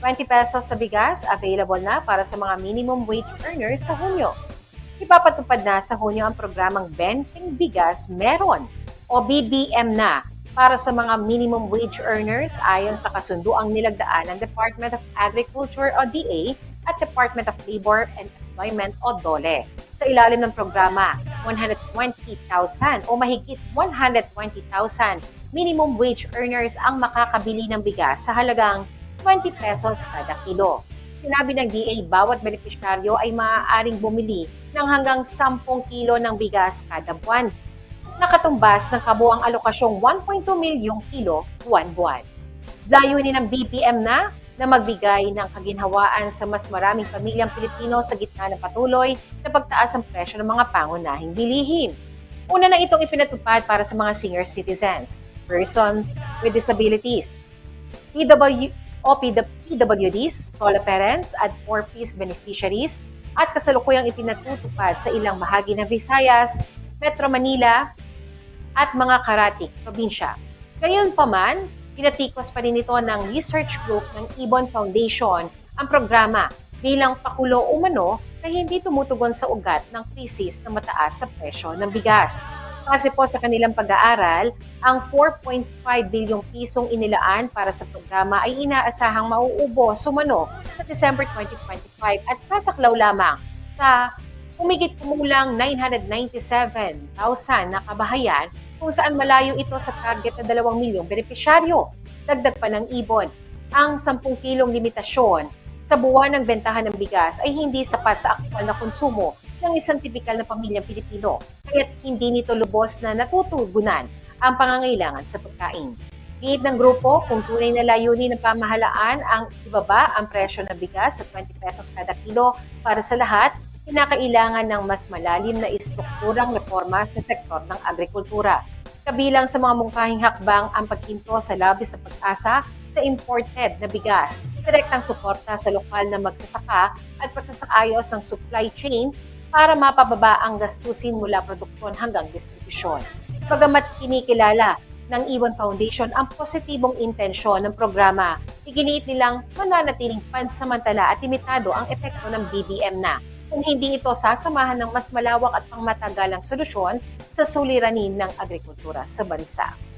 20 pesos na bigas available na para sa mga minimum wage earners sa Hunyo. Ipapatupad na sa Hunyo ang programang Benting Bigas Meron o BBM na para sa mga minimum wage earners ayon sa kasunduang nilagdaan ng Department of Agriculture o DA at Department of Labor and Employment o DOLE. Sa ilalim ng programa, 120,000 o mahigit 120,000 minimum wage earners ang makakabili ng bigas sa halagang 20 pesos kada kilo. Sinabi ng DA, bawat benepisyaryo ay maaaring bumili ng hanggang 10 kilo ng bigas kada buwan. Nakatumbas ng kabuang alokasyong 1.2 milyong kilo buwan-buwan. Layunin ng BPM na na magbigay ng kaginhawaan sa mas maraming pamilyang Pilipino sa gitna ng patuloy na pagtaas ng presyo ng mga pangunahing bilihin. Una na itong ipinatupad para sa mga senior citizens, person with disabilities, PW, o PWDs, solo parents at 4-piece beneficiaries at kasalukuyang ipinatutupad sa ilang bahagi ng Visayas, Metro Manila at mga karatik probinsya. Gayunpaman, pinatikos pa rin ito ng research group ng Ibon Foundation ang programa bilang pakulo umano na hindi tumutugon sa ugat ng krisis na mataas sa presyo ng bigas. Kasi po sa kanilang pag-aaral, ang 4.5 bilyong pisong inilaan para sa programa ay inaasahang mauubo sumano sa December 2025 at sasaklaw lamang sa humigit kumulang 997,000 na kabahayan kung saan malayo ito sa target na 2 milyong benepisyaryo. Dagdag pa ng ibon, ang 10 kilong limitasyon sa buwan ng bentahan ng bigas ay hindi sapat sa aktwal na konsumo ng isang tipikal na pamilyang Pilipino, kaya't hindi nito lubos na natutugunan ang pangangailangan sa pagkain. Giit ng grupo kung tunay na layunin ng pamahalaan ang ibaba ang presyo ng bigas sa 20 pesos kada kilo para sa lahat, kinakailangan ng mas malalim na istrukturang reforma sa sektor ng agrikultura. Kabilang sa mga mungkahing hakbang ang paghinto sa labis na pag-asa sa imported na bigas, direktang suporta sa lokal na magsasaka at pagsasakayos ng supply chain para mapababa ang gastusin mula produksyon hanggang distribusyon. Bagamat kinikilala ng Ibon Foundation ang positibong intensyon ng programa, iginiit nilang mananatiling pansamantala at limitado ang epekto ng BBM na kung hindi ito sasamahan ng mas malawak at pangmatagalang solusyon sa suliranin ng agrikultura sa bansa.